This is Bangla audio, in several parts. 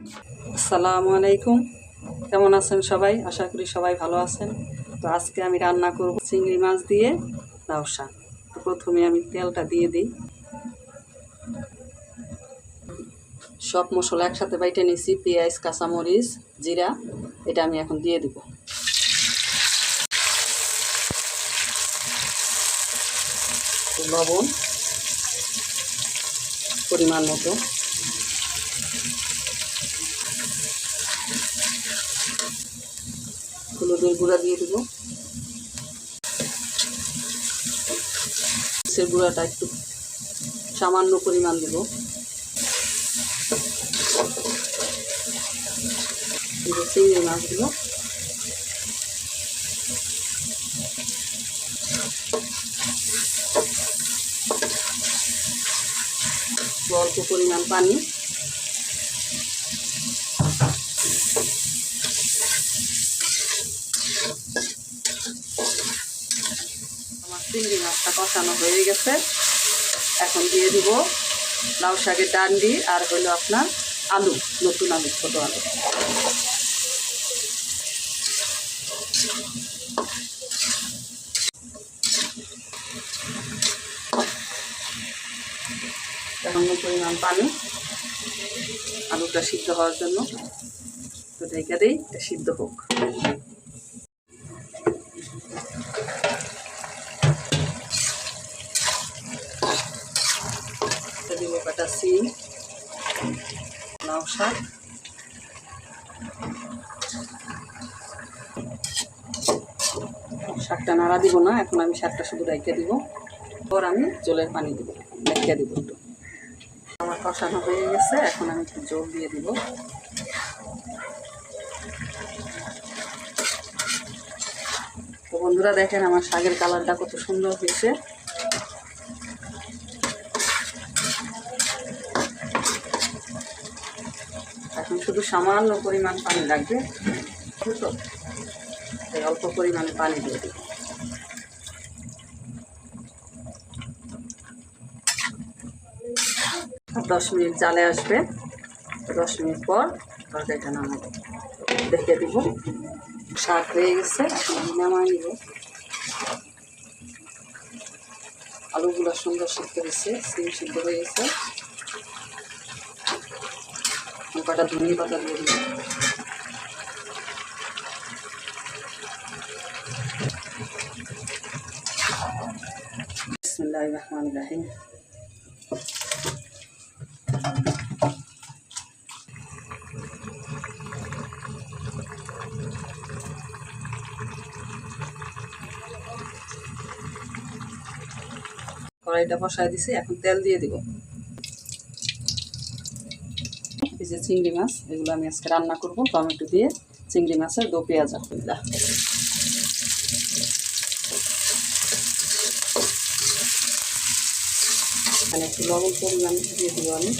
আসসালামু আলাইকুম। কেমন আছেন সবাই? আশা করি সবাই ভালো আছেন। তো আজকে আমি রান্না করব চিংড়ি মাছ দিয়ে লাউ শাক তো প্রথমে আমি তেলটা দিয়ে দিই। সব মশলা একসাথে বাইটে নিছি, পেঁয়াজ, কাঁচামরিচ, জিরা, এটা আমি এখন দিয়ে দিব। লবণ, পরিমাণ মতো। হলুদের গুঁড়া দিয়ে দেবো। সে গুঁড়াটা একটু সামান্য পরিমাণ দেব। চিংড়ি মাছগুলো অল্প পরিমাণ পানি। আমার চিংড়ি মাছটা কষানো হয়ে গেছে। এখন দিয়ে দিব লাউ শাকের ডান্ডি আর হলো আপনার আলু, নতুন আলু, ছোটো আলু। সামান্য পরিমাণ পানি। আলুটা সিদ্ধ হওয়ার জন্য। তো ঢেকে দিই সিদ্ধ হোক। দিব সিম লাউ শাক। শাকটা নাড়া দিব না, এখন আমি শাকটা শুধু রেখে দিব। পর আমি জলের পানি দিব, রেখে দিব। একটু আমার কষানো হয়ে গেছে, এখন আমি একটু জল দিয়ে দিব। বন্ধুরা দেখেন আমার শাকের কালারটা কত সুন্দর হয়েছে। এখন শুধু সামান্য পরিমাণ পানি লাগবে। তাই অল্প পরিমাণে পানি দিয়ে আর দশ মিনিট জালে আসবে। দশ মিনিট পর তরকারিটা নামাবো। দেখে দিব। শাক হয়ে গেছে নামাই নিব। আলুগুলো সুন্দর সিদ্ধ হয়েছে, সিম সিদ্ধ হয়ে গেছে। কটা ধনিয়া পাতা দিয়ে রাহিম কড়াইটা বসাই দিছি এখন তেল দিয়ে দিব। যে চিংড়ি মাছ, এগুলো আমি আজকে রান্না করব টমেটো দিয়ে। চিংড়ি মাছের দো পেঁয়াজ আকুল্লা এখানে একটু লবণ পরিমাণ দিয়ে দিব আমি।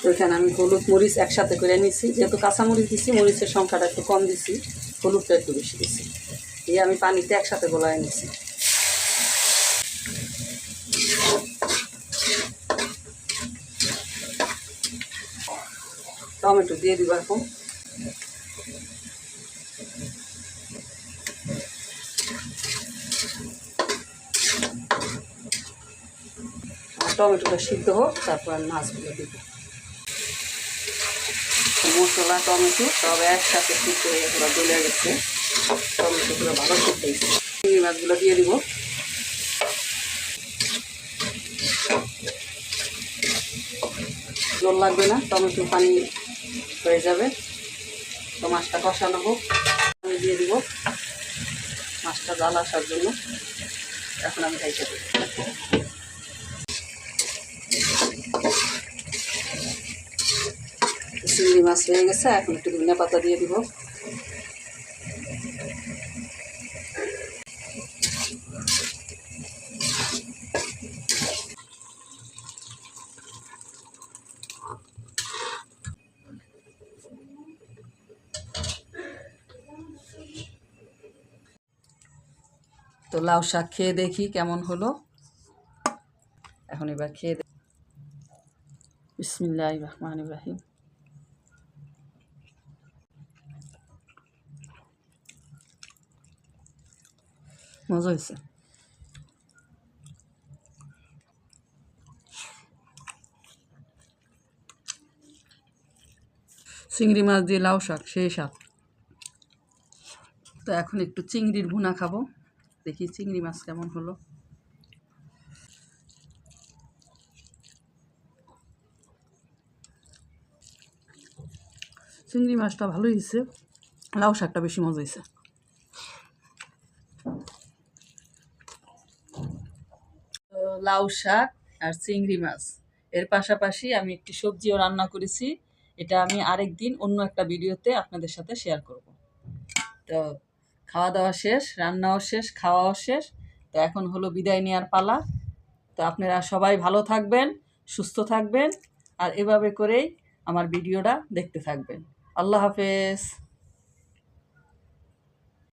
তো এখানে আমি হলুদ মরিচ একসাথে করে নিয়েছি। যেহেতু কাঁচা মরিচ দিছি, মরিচের সংখ্যাটা একটু কম দিছি, হলুদটা একটু বেশি দিছি। দিয়ে আমি পানিতে একসাথে গোলায় নিছি টমেটো দিয়ে দিব এখন। টমেটোটা সিদ্ধ হোক, তারপর মাছগুলো দিব। মশলা, টমেটো সব একসাথে সিদ্ধ হয়ে পুরো গলে গেছে। টমেটোগুলো ভালো সিদ্ধ হয়েছে। চিংড়ি মাছগুলো দিয়ে দিব। জল লাগবে না, টমেটো পানি হয়ে যাবে। তো মাছটা কষা নেব। আমি দিয়ে দিব। মাছটা জাল আসার জন্য। এখন আমি খাইতে দেবো। চিংড়ি মাছ হয়ে গেছে। এখন একটু ধনিয়া পাতা দিয়ে দিব। তো লাউ শাক খেয়ে দেখি কেমন হলো। এখন এবার খেয়ে দে বিসমিল্লাহ রহমান রাহিম। মজা হয়েছে। চিংড়ি মাছ দিয়ে লাউ শাক, সেই শাক তো এখন একটু চিংড়ির ভুনা খাব। দেখি চিংড়ি মাছ কেমন হলো। চিংড়ি মাছটা ভালোই হয়েছে, লাউ শাকটা বেশি মজা হয়েছে। লাউ শাক আর চিংড়ি মাছ, এর পাশাপাশি আমি একটি সবজিও রান্না করেছি, এটা আমি আরেক দিন অন্য একটা ভিডিওতে আপনাদের সাথে শেয়ার করব। তো খাওয়া দাওয়া শেষ, রান্নাও শেষ, খাওয়াও শেষ। তো এখন হলো বিদায় নেওয়ার পালা। তো আপনারা সবাই ভালো থাকবেন, সুস্থ থাকবেন, আর এভাবে করেই আমার ভিডিওটা দেখতে থাকবেন। আল্লাহ হাফেজ।